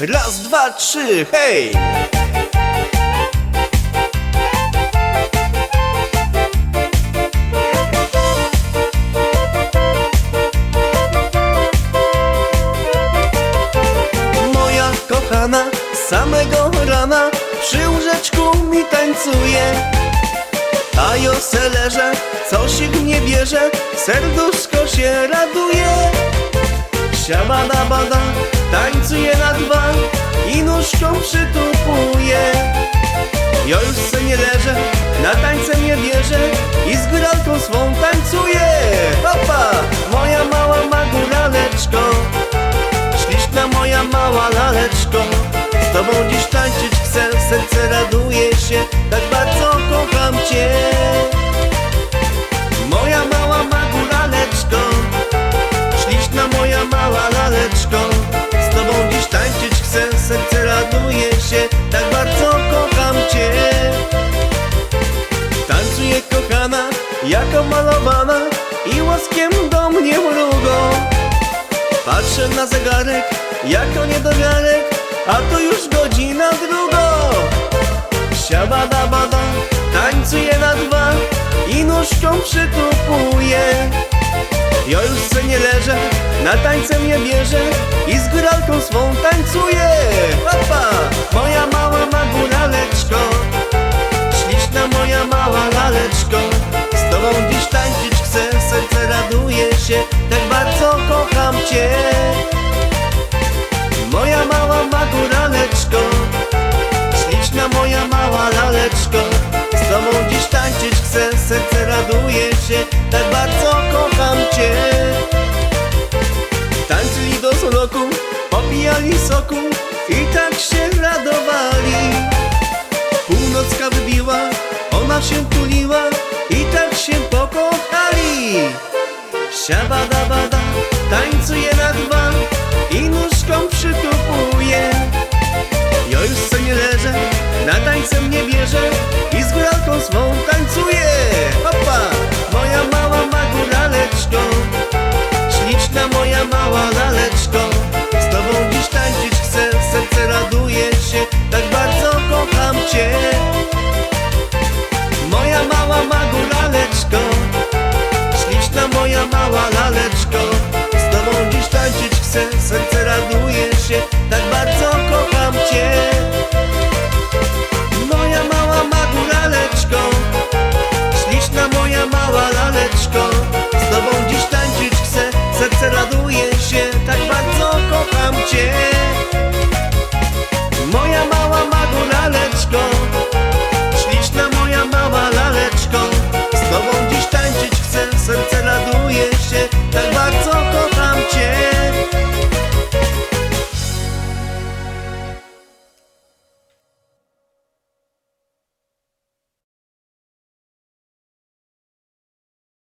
Raz, dwa, trzy, hej! Moja kochana, samego rana przy łóżeczku mi tańcuje. A jo se leżę, coś ich nie bierze, serduszko się raduje. Siabada bada, tańcuje na dwa przytupuje. Ja już se nie leżę, na tańce nie wierzę i z góralką swą tańcuję. Papa, moja mała maguraleczko, śliczna moja mała laleczko, z tobą dziś tańczyć chcę, serce raduje serce raduje się Tak bardzo kocham cię. Tańcuje kochana, jako malowana I łaskiem do mnie mrugą. Patrzę na zegarek, jako niedowiarek A to już godzina druga. Siabada bada, tańcuje na dwa I nóżką przytupuje ja już se nie leżę, na tańce mnie bierze I z góralką swą tańcuję. Papa, moja mała maguraleczko Śliczna moja mała laleczko. Z tobą dziś tańczyć chcę, serce raduje się Tak bardzo kocham cię. Moja mała maguraleczko Śliczna moja mała laleczko. Z tobą dziś tańczyć chcę, serce raduje się Tak bardzo kocham cię Tańczyli do zmroku, popijali soku I tak się radowali. Północka wybiła, ona się tuliła I tak się pokochali. Siabada bada, tańcuje na dwa I nóżką przytupuje. Ja już se nie leżę, na tańce mnie bierze I z góralką swą tańcuję Śliczna moja Z tobą